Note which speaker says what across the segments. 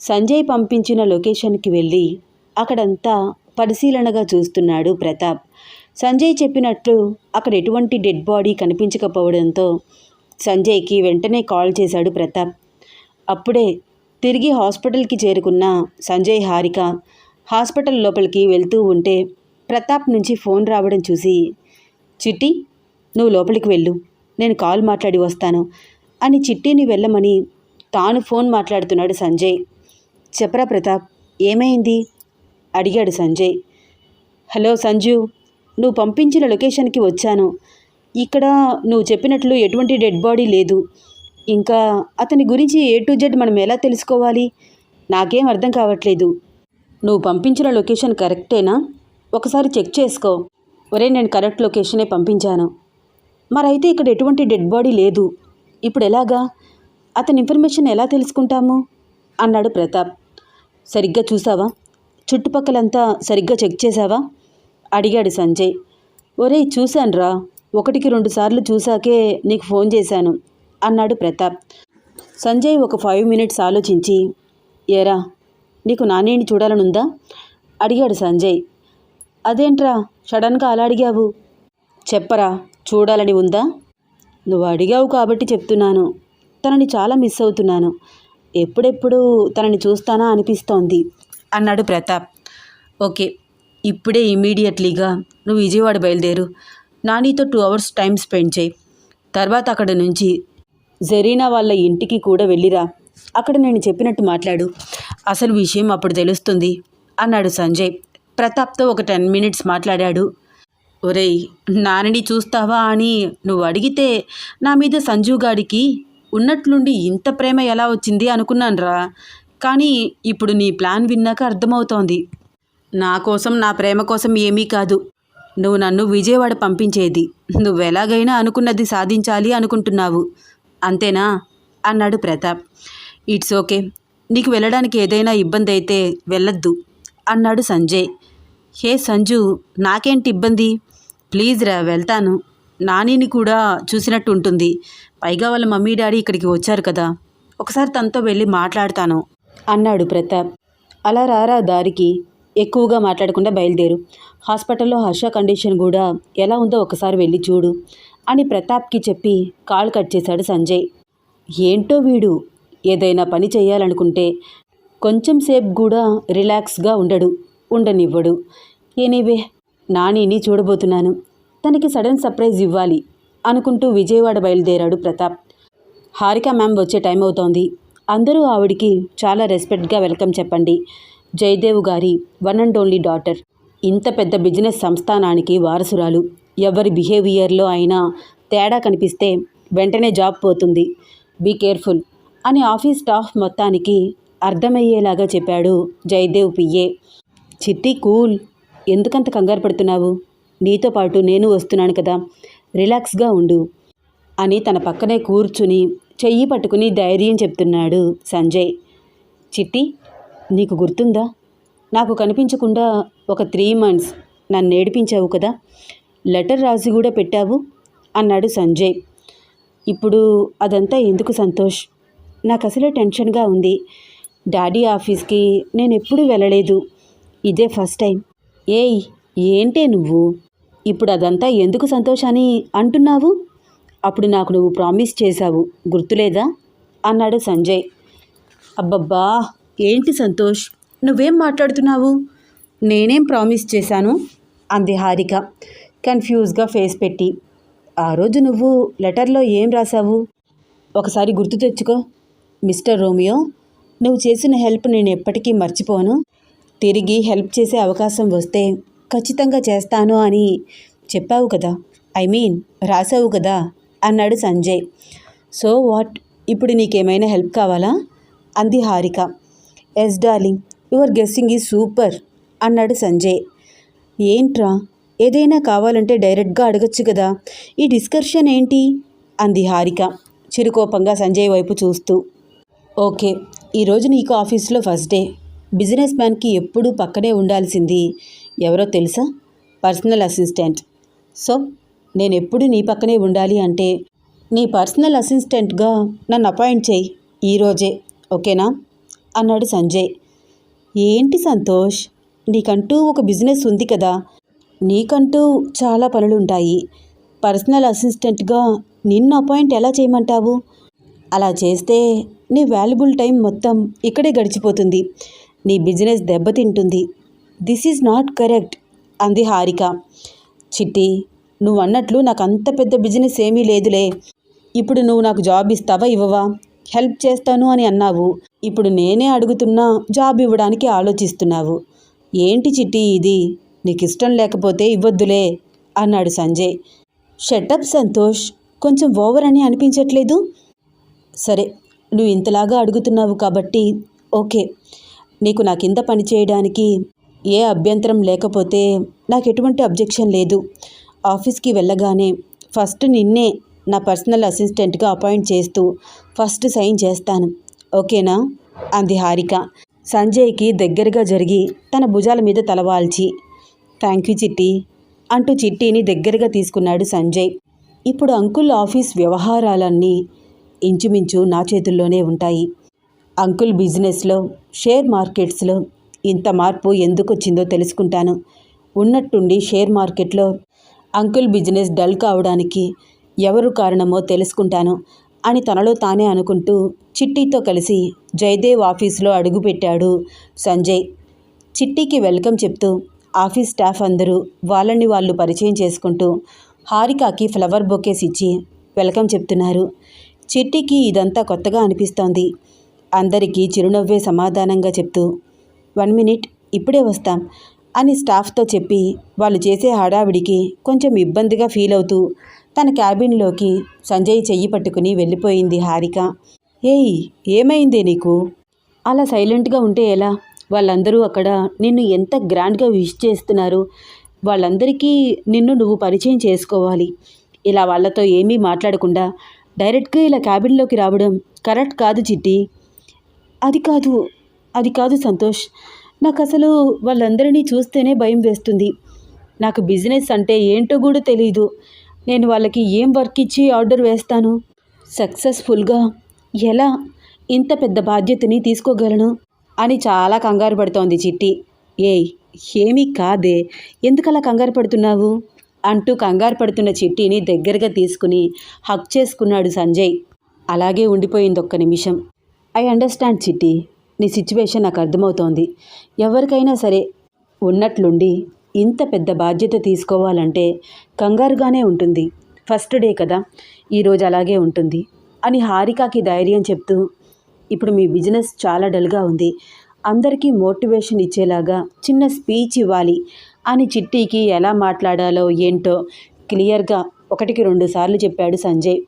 Speaker 1: సంజయ్ పంపించిన లొకేషన్కి వెళ్ళి అక్కడంతా పరిశీలనగా చూస్తున్నాడు ప్రతాప్. సంజయ్ చెప్పినట్లు అక్కడ ఎటువంటి డెడ్ బాడీ కనిపించకపోవడంతో సంజయ్కి వెంటనే కాల్ చేశాడు ప్రతాప్. అప్పుడే తిరిగి హాస్పిటల్కి చేరుకున్న సంజయ్ హారిక హాస్పిటల్ లోపలికి వెళ్తూ ఉంటే ప్రతాప్ నుంచి ఫోన్ రావడం చూసి చిట్టి నువ్వు లోపలికి వెళ్ళు. నేను కాల్ మాట్లాడి వస్తాను అని చిట్టిని వెళ్ళమని తాను ఫోన్ మాట్లాడుతున్నాడు సంజయ్. చెప్పరా ప్రతాప్ ఏమైంది? అడిగాడు సంజయ్. హలో సంజు నువ్వు పంపించిన లొకేషన్కి వచ్చాను. ఇక్కడ నువ్వు చెప్పినట్లు ఎటువంటి డెడ్ బాడీ లేదు. ఇంకా అతని గురించి ఏ టు జెడ్ మనం ఎలా తెలుసుకోవాలి? నాకేం అర్థం కావట్లేదు. నువ్వు పంపించిన లొకేషన్ కరెక్టేనా? ఒకసారి చెక్ చేసుకో. ఒరే నేను కరెక్ట్ లొకేషనే పంపించాను. మరైతే ఇక్కడ ఎటువంటి డెడ్ బాడీ లేదు. ఇప్పుడు ఎలాగా? అతని ఇన్ఫర్మేషన్ ఎలా తెలుసుకుంటాము? అన్నాడు ప్రతాప్. సరిగ్గా చూసావా? చుట్టుపక్కలంతా సరిగ్గా చెక్ చేశావా అడిగాడు సంజయ్. ఒరే చూశానురా. ఒకటికి రెండు సార్లు చూశాకే నీకు ఫోన్ చేశాను అన్నాడు ప్రతాప్. సంజయ్ ఒక ఫైవ్ మినిట్స్ ఆలోచించి ఏరా నీకు నానేని చూడాలనుందా? అడిగాడు సంజయ్. అదేంట్రా సడన్గా అలా అడిగావు? చెప్పరా చూడాలని ఉందా? నువ్వు అడిగావు కాబట్టి చెప్తున్నాను. తనని చాలా మిస్ అవుతున్నాను. ఎప్పుడెప్పుడు తనని చూస్తానా అనిపిస్తోంది. అన్నాడు ప్రతాప్. ఓకే ఇప్పుడే ఇమీడియట్లీగా నువ్వు విజయవాడ బయలుదేరు. నానీతో టూ అవర్స్ టైం స్పెండ్ చేయి. తర్వాత అక్కడ నుంచి జరీనా వాళ్ళ ఇంటికి కూడా వెళ్ళిరా. అక్కడ నేను చెప్పినట్టు మాట్లాడు. అసలు విషయం అప్పుడు తెలుస్తుంది అన్నాడు సంజయ్. ప్రతాప్తో ఒక టెన్ మినిట్స్ మాట్లాడాడు. ఒరేయ్ నాన్నని చూస్తావా అని నువ్వు అడిగితే నా మీద సంజుగాడికి ఉన్నట్లుండి ఇంత ప్రేమ ఎలా వచ్చింది అనుకున్నానురా. కానీ ఇప్పుడు నీ ప్లాన్ విన్నాక అర్థమవుతోంది. నా కోసం నా ప్రేమ కోసం ఏమీ కాదు. నువ్వు నన్ను విజయవాడ పంపించేది. నువ్వు ఎలాగైనా అనుకున్నది సాధించాలి అనుకుంటున్నావు. అంతేనా? అన్నాడు ప్రతాప్. It's okay. నీకు వెళ్ళడానికి ఏదైనా ఇబ్బంది అయితే వెళ్ళొద్దు. అన్నాడు సంజయ్. హే సంజు నాకేంటి ఇబ్బంది? ప్లీజ్ రా వెళ్తాను. నానిని కూడా చూసినట్టు ఉంటుంది. పైగా వాళ్ళ మమ్మీ డాడీ ఇక్కడికి వచ్చారు కదా. ఒకసారి తనతో వెళ్ళి మాట్లాడతాను అన్నాడు ప్రతాప్. అలా రారా దారికి? ఎక్కువగా మాట్లాడకుండా బయలుదేరు. హాస్పిటల్లో హర్ష కండిషన్ కూడా ఎలా ఉందో ఒకసారి వెళ్ళి చూడు అని ప్రతాప్కి చెప్పి కాల్ కట్ చేశాడు సంజయ్. ఏంటో వీడు? ఏదైనా పని చేయాలనుకుంటే కొంచెం సేపు కూడా రిలాక్స్గా ఉండడు ఉండనివ్వడు. ఎనీవే నానిని చూడబోతున్నాను. తనకి సడన్ సర్ప్రైజ్ ఇవ్వాలి అనుకుంటూ విజయవాడ బయలుదేరాడు ప్రతాప్. హారిక మ్యామ్ వచ్చే టైం అవుతోంది. అందరూ ఆవిడికి చాలా రెస్పెక్ట్గా వెల్కమ్ చెప్పండి. జయదేవ్ గారి వన్ అండ్ ఓన్లీ డాటర్. ఇంత పెద్ద బిజినెస్ సంస్థానానికి వారసురాలు. ఎవరి బిహేవియర్లో అయినా తేడా కనిపిస్తే వెంటనే జాబ్ పోతుంది. బీ కేర్ఫుల్ అని ఆఫీస్ స్టాఫ్ మొత్తానికి అర్థమయ్యేలాగా చెప్పాడు జయదేవ్ పిఏ చిట్టి కూల్ ఎందుకంత కంగారు పడుతున్నావు? నీతో పాటు నేను వస్తున్నాను కదా రిలాక్స్గా ఉండు అని తన పక్కనే కూర్చుని చెయ్యి పట్టుకుని ధైర్యం చెప్తున్నాడు సంజయ్. చిట్టి నీకు గుర్తుందా? నాకు కనిపించకుండా ఒక త్రీ మంత్స్ నన్ను ఏడిపించావు కదా లెటర్ రాసి కూడా పెట్టావు అన్నాడు సంజయ్. ఇప్పుడు అదంతా ఎందుకు సంతోష్? నాకు అసలే టెన్షన్గా ఉంది. డాడీ ఆఫీస్కి నేను ఎప్పుడూ వెళ్ళలేదు. ఇదే ఫస్ట్ టైం. ఏయ్ ఏంటే నువ్వు? ఇప్పుడు అదంతా ఎందుకు సంతోషాన్ని అంటున్నావు? అప్పుడు నాకు నువ్వు ప్రామిస్ చేశావు గుర్తులేదా? అన్నాడు సంజయ్. అబ్బబ్బా ఏంటి సంతోష్? నువ్వేం మాట్లాడుతున్నావు? నేనేం ప్రామిస్ చేశాను? అంది హారిక కన్ఫ్యూజ్గా ఫేస్ పెట్టి. ఆ రోజు నువ్వు లెటర్లో ఏం రాశావు? ఒకసారి గుర్తు తెచ్చుకో. మిస్టర్ రోమియో నువ్వు చేసిన హెల్ప్ నేను ఎప్పటికీ మర్చిపోను. తిరిగి హెల్ప్ చేసే అవకాశం వస్తే ఖచ్చితంగా చేస్తాను అని చెప్పావు కదా. ఐ మీన్ రాసావు కదా అన్నాడు సంజయ్. So what? ఇప్పుడు నీకేమైనా హెల్ప్ కావాలా? అంది Harika. Yes darling your guessing is super అన్నాడు సంజయ్. ఏంట్రా? ఏదైనా కావాలంటే డైరెక్ట్గా అడగచ్చు కదా. ఈ డిస్కషన్ ఏంటి? అంది హారిక చిరుకోపంగా సంజయ్ వైపు చూస్తూ. ఓకే ఈరోజు నీకు ఆఫీస్లో ఫస్ట్ డే. బిజినెస్ మ్యాన్కి ఎప్పుడూ పక్కనే ఉండాల్సింది. ఎవరో తెలుసా? Personal assistant. సో నేను ఎప్పుడు నీ పక్కనే ఉండాలి అంటే నీ పర్సనల్ అసిస్టెంట్గా నన్ను అపాయింట్ చేయి ఈరోజే ఓకేనా? అన్నాడు సంజయ్. ఏంటి సంతోష్? నీకంటూ ఒక బిజినెస్ ఉంది కదా. నీకంటూ చాలా పనులుంటాయి. పర్సనల్ అసిస్టెంట్గా నిన్ను అపాయింట్ ఎలా చేయమంటావు? అలా చేస్తే నీ వాల్యుబుల్ టైం మొత్తం ఇక్కడే గడిచిపోతుంది. నీ బిజినెస్ దెబ్బతింటుంది. దిస్ ఈజ్ నాట్ కరెక్ట్ అంది హారిక. చిట్టి నువ్వు అన్నట్లు నాకు అంత పెద్ద బిజినెస్ ఏమీ లేదులే. ఇప్పుడు నువ్వు నాకు జాబ్ ఇస్తావా ఇవ్వవా? హెల్ప్ చేస్తాను అని అన్నావు. ఇప్పుడు నేనే అడుగుతున్నా జాబ్ ఇవ్వడానికి ఆలోచిస్తున్నావు. ఏంటి చిట్టి ఇది? నీకు ఇష్టం లేకపోతే ఇవ్వద్దులే అన్నాడు సంజయ్. షటప్ సంతోష్ కొంచెం ఓవర్ అని అనిపించట్లేదు? సరే నువ్వు ఇంతలాగా అడుగుతున్నావు కాబట్టి ఓకే. నీకు నా కింద పని చేయడానికి ఏ అభ్యంతరం లేకపోతే నాకు ఎటువంటి అబ్జెక్షన్ లేదు. ఆఫీస్కి వెళ్ళగానే ఫస్ట్ నిన్నే నా పర్సనల్ అసిస్టెంట్గా అపాయింట్ చేస్తూ ఫస్ట్ సైన్ చేస్తాను. ఓకేనా? అంది హారిక. సంజయ్కి దగ్గరగా జరిగి తన భుజాల మీద తలవాల్చి థ్యాంక్ యూ చిట్టి అంటూ చిట్టిని దగ్గరగా తీసుకున్నాడు సంజయ్. ఇప్పుడు అంకుల్ ఆఫీస్ వ్యవహారాలన్నీ ఇంచుమించు నా చేతుల్లోనే ఉంటాయి. అంకుల్ బిజినెస్లో షేర్ మార్కెట్స్లో ఇంత మార్పు ఎందుకు వచ్చిందో తెలుసుకుంటాను. ఉన్నట్టుండి షేర్ మార్కెట్లో అంకుల్ బిజినెస్ డల్ కావడానికి ఎవరు కారణమో తెలుసుకుంటాను అని తనలో తానే అనుకుంటూ చిట్టితో కలిసి జయదేవ్ ఆఫీసులో అడుగుపెట్టాడు సంజయ్. చిట్టీకి వెల్కమ్ చెప్తూ ఆఫీస్ స్టాఫ్ అందరూ వాళ్ళని వాళ్ళు పరిచయం చేసుకుంటూ హారికాకి ఫ్లవర్ బొకేస్ ఇచ్చి వెల్కమ్ చెప్తున్నారు. చిట్టికి ఇదంతా కొత్తగా అనిపిస్తోంది. అందరికీ చిరునవ్వే సమాధానంగా చెప్తూ వన్ మినిట్ ఇప్పుడే వస్తాం అని స్టాఫ్తో చెప్పి వాళ్ళు చేసే హడావిడికి కొంచెం ఇబ్బందిగా ఫీల్ అవుతూ తన క్యాబిన్లోకి సంజయ్ చెయ్యి పట్టుకుని వెళ్ళిపోయింది హారిక. ఏయ్ ఏమైంది నీకు? అలా సైలెంట్గా ఉంటే ఎలా? వాళ్ళందరూ అక్కడ నిన్ను ఎంత గ్రాండ్గా విష్ చేస్తున్నారు? వాళ్ళందరికీ నిన్ను నువ్వు పరిచయం చేసుకోవాలి. ఇలా వాళ్ళతో ఏమీ మాట్లాడకుండా డైరెక్ట్గా ఇలా క్యాబిన్లోకి రావడం కరెక్ట్ కాదు చిట్టి. అది కాదు అది కాదు సంతోష్. నాకు అసలు వాళ్ళందరినీ చూస్తేనే భయం వేస్తుంది. నాకు బిజినెస్ అంటే ఏంటో కూడా తెలియదు నేను వాళ్ళకి ఏం వర్క్ ఇచ్చి ఆర్డర్ వేస్తాను? సక్సెస్ఫుల్గా? ఎలా? ఇంత పెద్ద బాధ్యతని తీసుకోగలను? అని చాలా కంగారు పడుతోంది చిట్టి. ఏయ్ ఏమీ కాదే. ఎందుకలా కంగారు పడుతున్నావు? అంటూ కంగారు పడుతున్న చిట్టిని దగ్గరగా తీసుకుని హక్ చేసుకున్నాడు సంజయ్. అలాగే ఉండిపోయింది ఒక్క నిమిషం. ఐ అండర్స్టాండ్ చిట్టి. నీ సిచ్యువేషన్ నాకు అర్థమవుతోంది. ఎవరికైనా సరే ఉన్నట్లుండి ఇంత పెద్ద బాధ్యత తీసుకోవాలంటే కంగారుగానే ఉంటుంది. ఫస్ట్ డే కదా ఈరోజు అలాగే ఉంటుంది అని హారికకి ధైర్యం చెప్తూ ఇప్పుడు మీ బిజినెస్ చాలా డల్గా ఉంది. అందరికీ మోటివేషన్ ఇచ్చేలాగా చిన్న స్పీచ్ ఇవ్వాలి అని చిట్టికి ఎలా మాట్లాడాలో ఏంటో క్లియర్గా ఒకటికి రెండు సార్లు చెప్పాడు సంజయ్.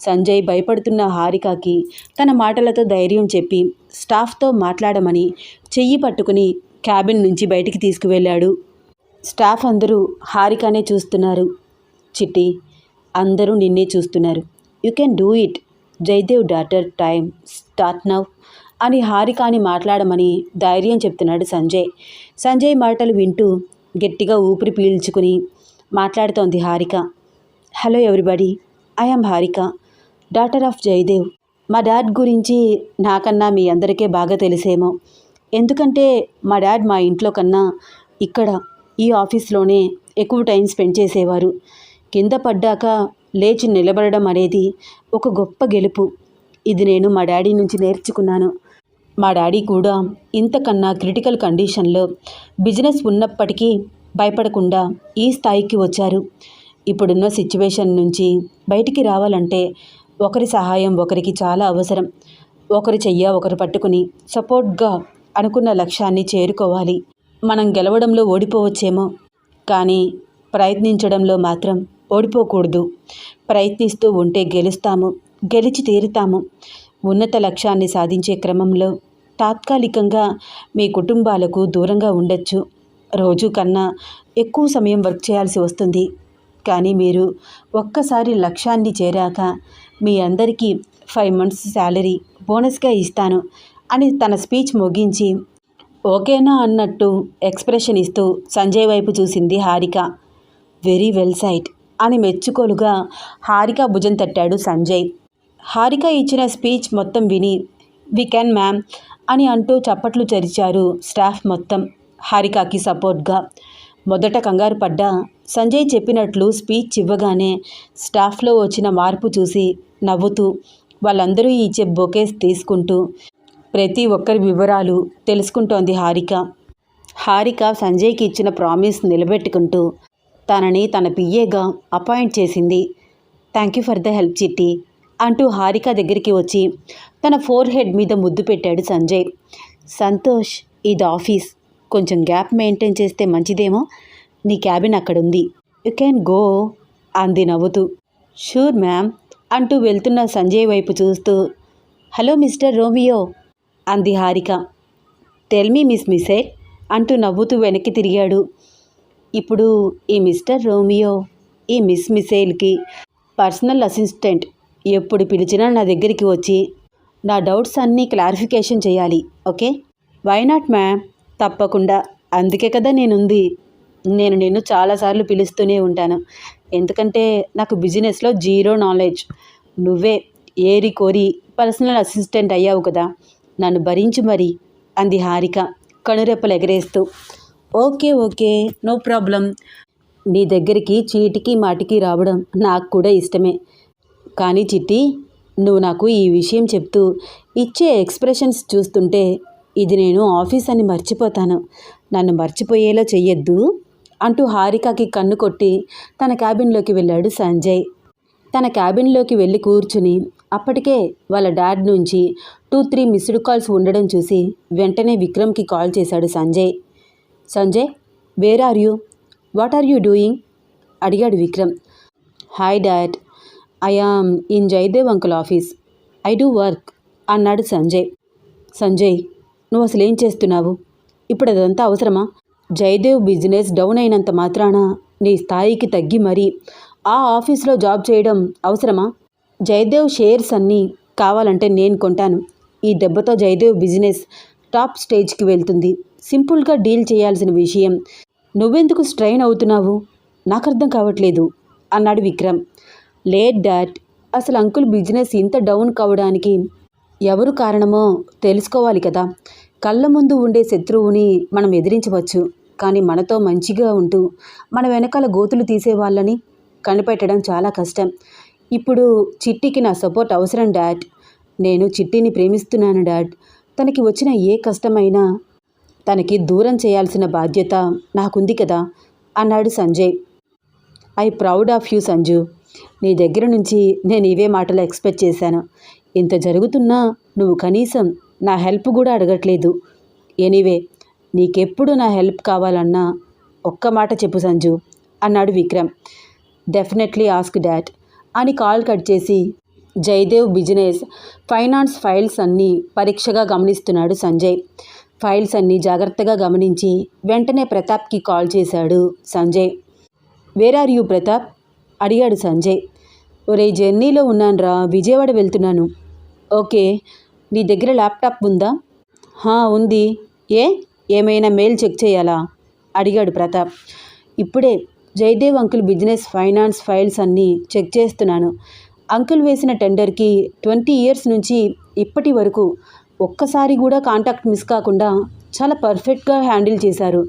Speaker 1: సంజయ్ భయపడుతున్న హారికకి తన మాటలతో ధైర్యం చెప్పి స్టాఫ్తో మాట్లాడమని చెయ్యి పట్టుకుని క్యాబిన్ నుంచి బయటికి తీసుకువెళ్ళాడు. స్టాఫ్ అందరూ హారికనే చూస్తున్నారు. చిట్టి అందరూ నిన్నే చూస్తున్నారు. You can do it. Jayadev daughter time start now అని హారికాని మాట్లాడమని ధైర్యం చెప్తున్నాడు సంజయ్. సంజయ్ మాటలు వింటూ గట్టిగా ఊపిరి పీల్చుకుని మాట్లాడుతోంది Harika. Hello everybody I am Harika. Daughter of Jayadev మా డాడ్ గురించి నాకన్నా మీ అందరికీ బాగా తెలిసేమో. ఎందుకంటే మా డాడ్ మా ఇంట్లో కన్నా ఇక్కడ ఈ ఆఫీస్లోనే ఎక్కువ టైం స్పెండ్ చేసేవారు. కింద పడ్డాక లేచి నిలబడడం అనేది ఒక గొప్ప గెలుపు. ఇది నేను మా డాడీ నుంచి నేర్చుకున్నాను. మా డాడీ కూడా ఇంతకన్నా క్రిటికల్ కండిషన్లో బిజినెస్ ఉన్నప్పటికీ భయపడకుండా ఈ స్థాయికి వచ్చారు. ఇప్పుడున్న సిచ్యువేషన్ నుంచి బయటికి రావాలంటే ఒకరి సహాయం ఒకరికి చాలా అవసరం. ఒకరి చెయ్య ఒకరు పట్టుకుని సపోర్ట్గా అనుకున్న లక్ష్యాన్ని చేరుకోవాలి. మనం గెలవడంలో ఓడిపోవచ్చేమో. కానీ ప్రయత్నించడంలో మాత్రం ఓడిపోకూడదు. ప్రయత్నిస్తూ ఉంటే గెలుస్తాము గెలిచి తీరుతాము. ఉన్నత లక్ష్యాన్ని సాధించే క్రమంలో తాత్కాలికంగా మీ కుటుంబాలకు దూరంగా ఉండొచ్చు. రోజు కన్నా ఎక్కువ సమయం వర్క్ చేయాల్సి వస్తుంది. కానీ మీరు ఒక్కసారి లక్ష్యాన్ని చేరాక మీ అందరికీ ఫైవ్ మంత్స్ శాలరీ బోనస్గా ఇస్తాను అని తన స్పీచ్ ముగించి ఓకేనా అన్నట్టు ఎక్స్ప్రెషన్ ఇస్తూ సంజయ్ వైపు చూసింది హారిక. వెరీ వెల్ సైట్ అని మెచ్చుకోలుగా హారిక భుజం తట్టాడు సంజయ్. హారిక ఇచ్చిన స్పీచ్ మొత్తం విని వి కెన్ మ్యామ్ అని అంటూ చప్పట్లు చరిచారు స్టాఫ్ మొత్తం హారికకి సపోర్ట్గా. మొదట కంగారు పడ్డ సంజయ్ చెప్పినట్లు స్పీచ్ ఇవ్వగానే స్టాఫ్లో వచ్చిన మార్పు చూసి నవ్వుతూ వాళ్ళందరూ ఇచ్చే బొకేస్ తీసుకుంటూ ప్రతి ఒక్కరి వివరాలు తెలుసుకుంటోంది హారిక. హారిక సంజయ్కి ఇచ్చిన ప్రామిస్ నిలబెట్టుకుంటూ తనని తన పిఏగా అపాయింట్ చేసింది. Thank you for the help Chitti అంటూ హారిక దగ్గరికి వచ్చి తన ఫోర్ హెడ్ మీద ముద్దు పెట్టాడు సంజయ్. సంతోష్ ఇది ఆఫీస్. కొంచెం గ్యాప్ మెయింటైన్ చేస్తే మంచిదేమో? నీ క్యాబిన్ అక్కడుంది. యు క్యాన్ గో అంది నవ్వుతూ. షూర్ మ్యామ్ అంటూ వెళ్తున్న సంజయ్ వైపు చూస్తూ హలో మిస్టర్ రోమియో అంది Harika. Tell me miss missile అంటూ నవ్వుతూ వెనక్కి తిరిగాడు. ఇప్పుడు ఈ మిస్టర్ రోమియో ఈ మిస్ మిసైల్కి పర్సనల్ అసిస్టెంట్ ఎప్పుడు పిలిచినా నా దగ్గరికి వచ్చి నా డౌట్స్ అన్నీ క్లారిఫికేషన్ చేయాలి ఓకే? Why not ma'am? తప్పకుండా. అందుకే కదా నేనుంది. నేను నిన్ను చాలాసార్లు పిలుస్తూనే ఉంటాను. ఎందుకంటే నాకు బిజినెస్లో జీరో నాలెడ్జ్. నువ్వే ఏరి కోరి పర్సనల్ అసిస్టెంట్ అయ్యావు కదా. నన్ను భరించు మరి అంది హారిక కనురెప్పలు ఎగరేస్తూ. Okay okay no problem. నీ దగ్గరికి చీటికి మాటికి రావడం నాకు కూడా ఇష్టమే. కానీ చిట్టి నువ్వు నాకు ఈ విషయం చెప్తూ ఇచ్చే ఎక్స్ప్రెషన్స్ చూస్తుంటే ఇది నేను ఆఫీస్ అని మర్చిపోతాను. నన్ను మర్చిపోయేలా చెయ్యొద్దు. అంటూ హారికకి కన్ను కొట్టి తన క్యాబిన్లోకి వెళ్ళాడు సంజయ్. తన క్యాబిన్లోకి వెళ్ళి కూర్చుని అప్పటికే వాళ్ళ డాడ్ నుంచి టూ త్రీ మిస్డ్ కాల్స్ ఉండడం చూసి వెంటనే విక్రమ్కి కాల్ చేశాడు Sanjay. Sanjay where are you? What are you doing? అడిగాడు Vikram. Hi dad. I in Jayadev uncle office. I do work అన్నాడు సంజయ్. సంజయ్ నువ్వు అసలు ఏం చేస్తున్నావు? ఇప్పుడు అదంతా అవసరమా? జయదేవ్ బిజినెస్ డౌన్ అయినంత మాత్రాన నీ స్థాయికి తగ్గి మరీ ఆ ఆఫీస్లో జాబ్ చేయడం అవసరమా? జయదేవ్ షేర్స్ అన్నీ కావాలంటే నేను కొంటాను. ఈ దెబ్బతో జయదేవ్ బిజినెస్ టాప్ స్టేజ్కి వెళ్తుంది. సింపుల్గా డీల్ చేయాల్సిన విషయం నువ్వెందుకు స్ట్రైన్ అవుతున్నావు? నాకు అర్థం కావట్లేదు అన్నాడు విక్రమ్. లేట్ డాట్ అసలు అంకుల్ బిజినెస్ ఇంత డౌన్ కావడానికి ఎవరు కారణమో తెలుసుకోవాలి కదా. కళ్ళ ముందు ఉండే శత్రువుని మనం ఎదిరించవచ్చు. కానీ మనతో మంచిగా ఉంటూ మన వెనకాల గోతులు తీసే వాళ్ళని కనిపెట్టడం చాలా కష్టం. ఇప్పుడు చిట్టికి నా సపోర్ట్ అవసరం డాడ్. నేను చిట్టిని ప్రేమిస్తున్నాను డాడ్. తనకి వచ్చిన ఏ కష్టమైనా తనకి దూరం చేయాల్సిన బాధ్యత నాకుంది కదా అన్నాడు Sanjay. I proud of you Sanju. నీ దగ్గర నుంచి నేను ఇవే మాటలు ఎక్స్పెక్ట్ చేశాను. ఇంత జరుగుతున్నా నువ్వు కనీసం నా హెల్ప్ కూడా అడగట్లేదు. ఎనీవే నీకెప్పుడు నా హెల్ప్ కావాలన్నా ఒక్క మాట చెప్పు సంజు అన్నాడు విక్రమ్. డెఫినెట్లీ ఆస్క్ డాట్ అని కాల్ కట్ చేసి జయదేవ్ బిజినెస్ ఫైనాన్స్ ఫైల్స్ అన్నీ పరీక్షగా గమనిస్తున్నాడు సంజయ్. ఫైల్స్ అన్నీ జాగ్రత్తగా గమనించి వెంటనే ప్రతాప్కి కాల్ చేశాడు Sanjay. Where are you Pratap? అడిగాడు సంజయ్. ఒరే జర్నీలో ఉన్నానురా విజయవాడ వెళ్తున్నాను. ఓకే నీ దగ్గర ల్యాప్టాప్ ఉందా? హా ఉంది. ఏ? ఏమైనా మెయిల్ చెక్ చేయాలా? అడిగాడు ప్రతాప్. ఇప్పుడే Jayadev uncle business finance files అన్నీ చెక్ చేస్తున్నాను. అంకుల్ వేసిన టెండర్కి ట్వంటీ ఇయర్స్ నుంచి ఇప్పటి వరకు ఒక్కసారి కూడా కాంటాక్ట్ మిస్ కాకుండా చాలా పర్ఫెక్ట్గా హ్యాండిల్ చేశారు.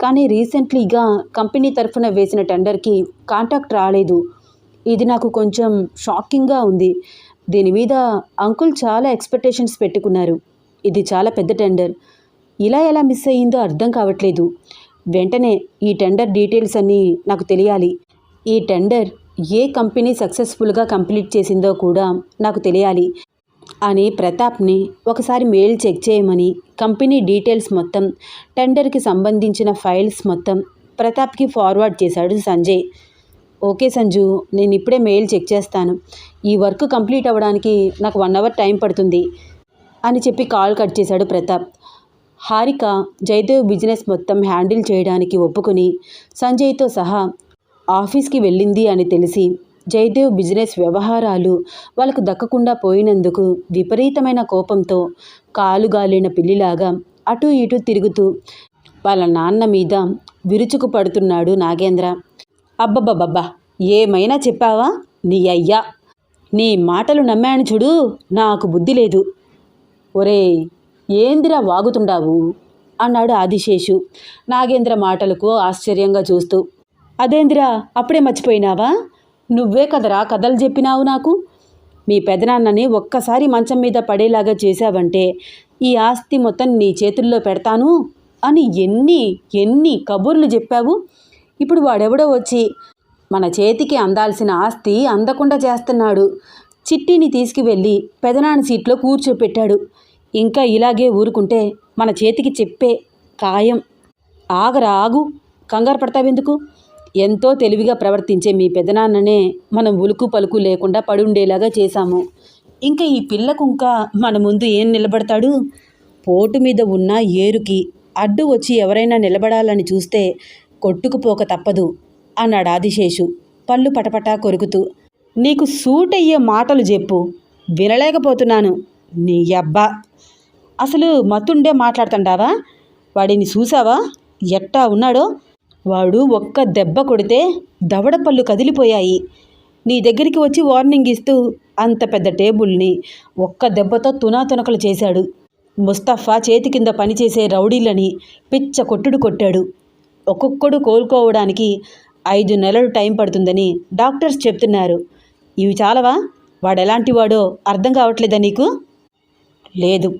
Speaker 1: కానీ రీసెంట్లీగా కంపెనీ తరఫున వేసిన టెండర్కి కాంటాక్ట్ రాలేదు. ఇది నాకు కొంచెం షాకింగ్గా ఉంది. దీని మీద అంకుల్ చాలా ఎక్స్పెక్టేషన్స్ పెట్టుకున్నారు. ఇది చాలా పెద్ద టెండర్ ఇలా ఎలా మిస్ అయ్యిందో అర్థం కావట్లేదు. వెంటనే ఈ టెండర్ డీటెయిల్స్ అన్నీ నాకు తెలియాలి. ఈ టెండర్ ఏ కంపెనీ సక్సెస్ఫుల్గా కంప్లీట్ చేసిందో కూడా నాకు తెలియాలి అని ప్రతాప్ని ఒకసారి మెయిల్ చెక్ చేయమని కంపెనీ డీటెయిల్స్ మొత్తం టెండర్కి సంబంధించిన ఫైల్స్ మొత్తం ప్రతాప్కి ఫార్వర్డ్ చేశాడు సంజయ్. ఓకే సంజు నేను ఇప్పుడే మెయిల్ చెక్ చేస్తాను. ఈ వర్క్ కంప్లీట్ అవ్వడానికి నాకు వన్ అవర్ టైం పడుతుంది అని చెప్పి కాల్ కట్ చేశాడు ప్రతాప్. హారిక జయదేవ్ బిజినెస్ మొత్తం హ్యాండిల్ చేయడానికి ఒప్పుకుని సంజయ్తో సహా ఆఫీస్కి వెళ్ళింది అని తెలిసి జయదేవ్ బిజినెస్ వ్యవహారాలు వాళ్ళకు దక్కకుండా పోయినందుకు విపరీతమైన కోపంతో కాలుగాలిన పిల్లిలాగా అటు ఇటు తిరుగుతూ వాళ్ళ నాన్న మీద విరుచుకు పడుతున్నాడు నాగేంద్ర. అబ్బబ్బబ్బబ్బా ఏమైనా చెప్పావా? నీ అయ్యా నీ మాటలు నమ్మాను చూడు నాకు బుద్ధి లేదు. ఒరేయ్ ఏందిరా వాగుతుండావు? అన్నాడు ఆదిశేషు నాగేంద్ర మాటలకు ఆశ్చర్యంగా చూస్తూ. అదేందిరా అప్పుడే మర్చిపోయినావా? నువ్వే కదరా కథలు చెప్పినావు నాకు? మీ పెదనాన్నని ఒక్కసారి మంచం మీద పడేలాగా చేశావంటే ఈ ఆస్తి మొత్తం నీ చేతుల్లో పెడతాను అని ఎన్ని ఎన్ని కబుర్లు చెప్పావు? ఇప్పుడు వాడెవడో వచ్చి మన చేతికి అందాల్సిన ఆస్తి అందకుండా చేస్తున్నాడు. చిట్టిని తీసుకువెళ్ళి పెదనాన్న సీట్లో కూర్చోపెట్టాడు. ఇంకా ఇలాగే ఊరుకుంటే మన చేతికి చెప్పే ఖాయం ఆగరా ఆగు. కంగారు పడతావెందుకు ఎంతో తెలివిగా ప్రవర్తించే మీ పెదనాన్ననే మనం ఉలుకు పలుకు లేకుండా పడుండేలాగా చేశాము. ఇంకా ఈ పిల్లకు ఇంకా మన ముందు ఏం నిలబడతాడు? పోటు మీద ఉన్న ఏరుకి అడ్డు వచ్చి ఎవరైనా నిలబడాలని చూస్తే కొట్టుకుపోక తప్పదు అన్నాడు ఆదిశేషు. పళ్ళు పటపటా కొరుకుతూ. నీకు సూట్ అయ్యే మాటలు చెప్పు. వినలేకపోతున్నాను. నీ అబ్బా. అసలు మతుండే మాట్లాడుతుండావా వాడిని చూసావా? ఎట్టా ఉన్నాడో? వాడు ఒక్క దెబ్బ కొడితే దవడ పళ్ళు కదిలిపోయాయి. నీ దగ్గరికి వచ్చి వార్నింగ్ ఇస్తూ అంత పెద్ద టేబుల్ని ఒక్క దెబ్బతో తునాతునకలు చేశాడు. ముస్తఫా చేతి కింద పనిచేసే రౌడీలని పిచ్చ కొట్టుడు కొట్టాడు. ఒక్కొక్కడు కోలుకోవడానికి ఐదు నెలలు టైం పడుతుందని డాక్టర్స్ చెప్తున్నారు. ఇవి చాలవా? వాడెలాంటి వాడో అర్థం కావట్లేదా నీకు? లేదు.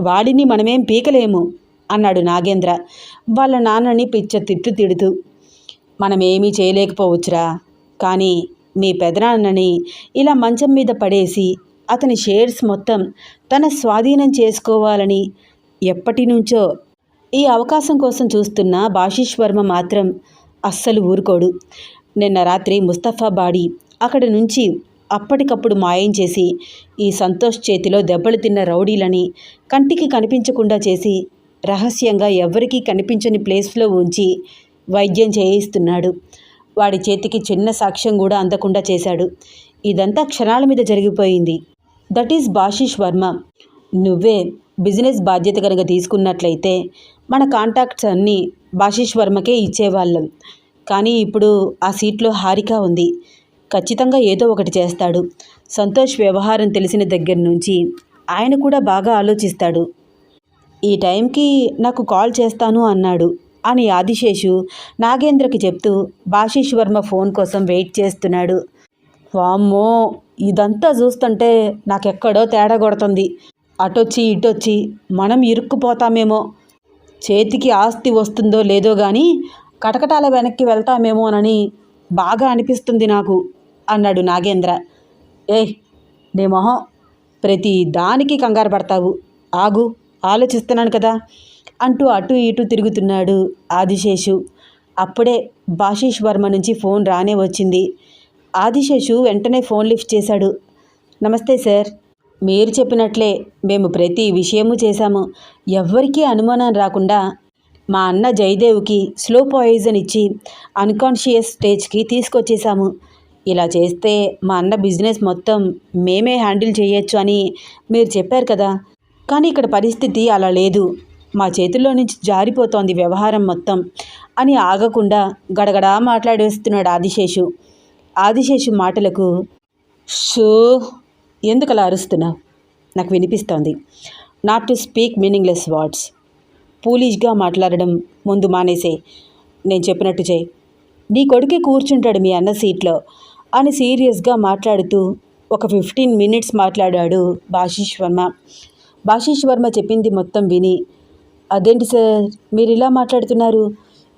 Speaker 1: వాడిని మనమేం పీకలేము అన్నాడు నాగేంద్ర. వాళ్ళ నాన్నని పిచ్చ తిట్టు తిడుతూ. మనమేమీ చేయలేకపోవచ్చురా. కానీ మీ పెదనాన్నని ఇలా మంచం మీద పడేసి అతని షేర్స్ మొత్తం తన స్వాధీనం చేసుకోవాలని ఎప్పటి నుంచో ఈ అవకాశం కోసం చూస్తున్న బాషీష్ వర్మ మాత్రం అస్సలు ఊరుకోడు. నిన్న రాత్రి ముస్తఫా బాడీ అక్కడి నుంచి అప్పటికప్పుడు మాయం చేసి ఈ సంతోష్ చేతిలో దెబ్బలు తిన్న రౌడీలని కంటికి కనిపించకుండా చేసి రహస్యంగా ఎవ్వరికీ కనిపించని ప్లేస్లో ఉంచి వైద్యం చేయిస్తున్నాడు. వాడి చేతికి చిన్న సాక్ష్యం కూడా అందకుండా చేశాడు. ఇదంతా క్షణాల మీద జరిగిపోయింది. That is Bashish Varma. నువ్వే బిజినెస్ బాధ్యత కనుక తీసుకున్నట్లయితే మన కాంటాక్ట్స్ అన్నీ బాషిష్ వర్మకే ఇచ్చేవాళ్ళం. కానీ ఇప్పుడు ఆ సీట్లో హారిక ఉంది. ఖచ్చితంగా ఏదో ఒకటి చేస్తాడు. సంతోష్ వ్యవహారం తెలిసిన దగ్గర నుంచి ఆయన కూడా బాగా ఆలోచిస్తాడు. ఈ టైంకి నాకు కాల్ చేస్తాను అన్నాడు అని ఆదిశేషు నాగేంద్రకి చెప్తూ బాషిష్ వర్మ ఫోన్ కోసం వెయిట్ చేస్తున్నాడు. వామ్మో! ఇదంతా చూస్తుంటే నాకెక్కడో తేడా కొడుతుంది. అటొచ్చి ఇటొచ్చి మనం ఇరుక్కుపోతామేమో. చేతికి ఆస్తి వస్తుందో లేదో కానీ కటకటాల వెనక్కి వెళ్తామేమోనని బాగా అనిపిస్తుంది నాకు అన్నాడు నాగేంద్ర. ఏ నీ మొహం ప్రతి దానికి కంగారు పడతావు. ఆగు ఆలోచిస్తున్నాను కదా అంటూ అటు ఇటు తిరుగుతున్నాడు ఆదిశేషు. అప్పుడే బాషిష్ వర్మ నుంచి ఫోన్ రానే వచ్చింది. ఆదిశేషు వెంటనే ఫోన్ లిఫ్ట్ చేశాడు. నమస్తే సార్ మీరు చెప్పినట్లే మేము ప్రతి విషయము చేశాము. ఎవ్వరికీ అనుమానం రాకుండా మా అన్న జయదేవ్కి స్లో పాయిజన్ ఇచ్చి అన్కాన్షియస్ స్టేజ్కి తీసుకొచ్చేసాము ఇలా చేస్తే మా అన్న బిజినెస్ మొత్తం మేమే హ్యాండిల్ చేయొచ్చు అని మీరు చెప్పారు కదా. కానీ ఇక్కడ పరిస్థితి అలా లేదు. మా చేతుల్లో నుంచి జారిపోతోంది వ్యవహారం మొత్తం అని ఆగకుండా గడగడా మాట్లాడేస్తున్నాడు ఆదిశేషు. ఆదిశేషు మాటలకు షూ ఎందుకు అలా అరుస్తున్నావు నాకు వినిపిస్తోంది. Not to speak meaningless words పూలిష్గా మాట్లాడడం ముందు మానేసే. నేను చెప్పినట్టు చేయి. నీ కొడుకే కూర్చుంటాడు మీ అన్న సీట్లో. అని సీరియస్గా మాట్లాడుతూ ఒక ఫిఫ్టీన్ మినిట్స్ మాట్లాడాడు బాషిష్ వర్మ. బాషిష్ వర్మ చెప్పింది మొత్తం విని అదేంటి సార్? మీరు ఇలా మాట్లాడుతున్నారు?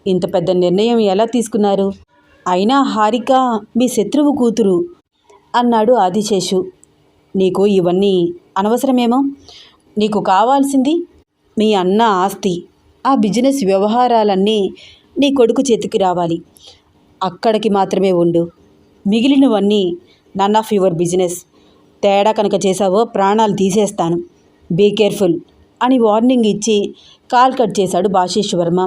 Speaker 1: ఇంత పెద్ద నిర్ణయం ఎలా తీసుకున్నారు? అయినా హారిక మీ శత్రువు కూతురు అన్నాడు ఆదిశేషు. నీకు ఇవన్నీ అనవసరమేమో? నీకు కావాల్సింది మీ అన్న ఆస్తి. ఆ బిజినెస్ వ్యవహారాలన్నీ నీ కొడుకు చేతికి రావాలి. అక్కడికి మాత్రమే ఉండు. మిగిలినవన్నీ నన్ ఆఫ్ యువర్ బిజినెస్. తేడా కనుక చేసావో ప్రాణాలు తీసేస్తాను. బీ కేర్ఫుల్ అని వార్నింగ్ ఇచ్చి కాల్ కట్ చేశాడు బాషీష్ వర్మ.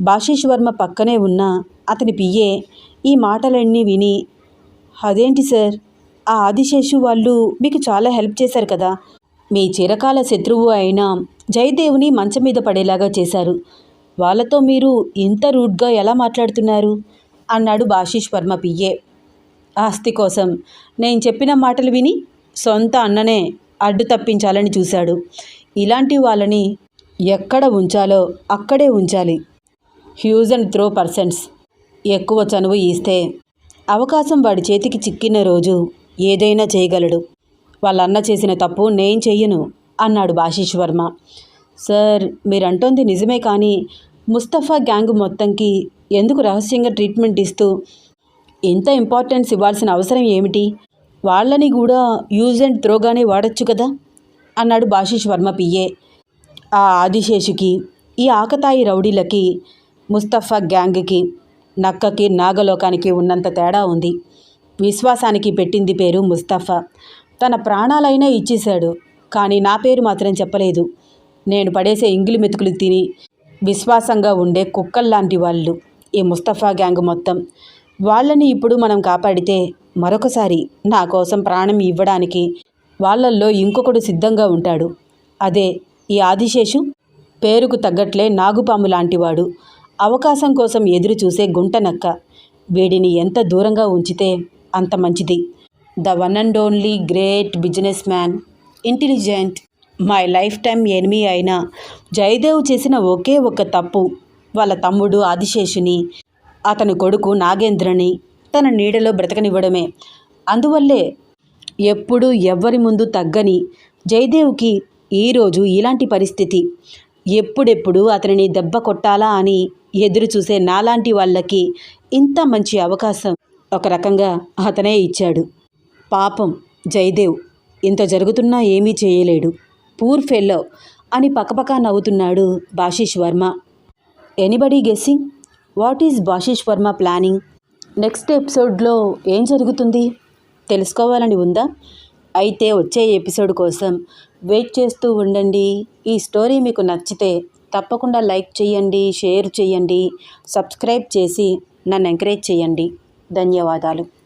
Speaker 1: భాషీష్ వర్మ పక్కనే ఉన్న అతని పియ్యే ఈ మాటలన్నీ విని అదేంటి సార్? ఆ ఆదిశేషు వాళ్ళు మీకు చాలా హెల్ప్ చేశారు కదా. మీ చిరకాల శత్రువు అయిన జయదేవుని మంచం మీద పడేలాగా చేశారు. వాళ్ళతో మీరు ఇంత రూడ్గా ఎలా మాట్లాడుతున్నారు? అన్నాడు భాషీష్ వర్మ పియ్యే ఆస్తి కోసం నేను చెప్పిన మాటలు విని సొంత అన్ననే అడ్డు తప్పించాలని చూశాడు. ఇలాంటి వాళ్ళని ఎక్కడ ఉంచాలో అక్కడే ఉంచాలి. Use and throw persons. ఎక్కువ చనువు ఇస్తే అవకాశం వాడి చేతికి చిక్కిన రోజు ఏదైనా చేయగలడు. వాళ్ళ అన్న చేసిన తప్పు నేను చెయ్యను అన్నాడు భాషీష్ వర్మ. సార్ మీరంటోంది నిజమే కానీ ముస్తఫా గ్యాంగ్ మొత్తంకి ఎందుకు రహస్యంగా ట్రీట్మెంట్ ఇస్తూ ఇంత ఇంపార్టెన్స్ ఇవ్వాల్సిన అవసరం ఏమిటి? వాళ్ళని కూడా యూజ్ అండ్ త్రోగానే వాడచ్చు కదా అన్నాడు భాషీష్ వర్మ పియ్యే ఆ ఆదిశేషుకి ఈ ఆకతాయి రౌడీలకి ముస్తఫా గ్యాంగ్కి నక్కకి నాగలోకానికి ఉన్నంత తేడా ఉంది. విశ్వాసానికి పెట్టింది పేరు ముస్తఫా. తన ప్రాణాలైనా ఇచ్చేశాడు కానీ నా పేరు మాత్రం చెప్పలేదు. నేను పడేసే ఇంగిలి మెతుకులు తిని విశ్వాసంగా ఉండే కుక్కల్లాంటి వాళ్ళు ఈ ముస్తఫా గ్యాంగ్ మొత్తం. వాళ్ళని ఇప్పుడు మనం కాపాడితే మరొకసారి నా కోసం ప్రాణం ఇవ్వడానికి వాళ్ళల్లో ఇంకొకడు సిద్ధంగా ఉంటాడు. అదే ఈ ఆదిశేషు పేరుకు తగ్గట్లే నాగుపాము లాంటివాడు అవకాశం కోసం ఎదురు చూసే గుంటనక్క. వీడిని ఎంత దూరంగా ఉంచితే అంత మంచిది. The one and only great businessman intelligent my lifetime enemy అయిన జయదేవ్ చేసిన ఒకే ఒక తప్పు. వాళ్ళ తమ్ముడు ఆదిశేషుని అతని కొడుకు నాగేంద్రని తన నీడలో బ్రతకనివ్వడమే. అందువల్లే ఎప్పుడు ఎవ్వరి ముందు తగ్గని జయదేవ్కి ఈరోజు ఇలాంటి పరిస్థితి. ఎప్పుడెప్పుడు అతనిని దెబ్బ కొట్టాలా అని ఎదురు చూసే నాలాంటి వాళ్ళకి ఇంత మంచి అవకాశం. ఒక రకంగా అతనే ఇచ్చాడు. పాపం జయదేవ్ ఇంత జరుగుతున్నా ఏమీ చేయలేడు. పూర్ ఫెల్లో అని పక్కపక్క నవ్వుతున్నాడు Bhashish Varma. Anybody guessing? What is Bhashish Varma planning? Next ఎపిసోడ్లో ఏం జరుగుతుంది? తెలుసుకోవాలని ఉందా? అయితే వచ్చే ఎపిసోడ్ కోసం వెయిట్ చేస్తూ ఉండండి. ఈ స్టోరీ మీకు నచ్చితే తప్పకుండా లైక్ చేయండి షేర్ చేయండి సబ్స్క్రైబ్ చేసి నన్ను ఎంకరేజ్ చేయండి. ధన్యవాదాలు.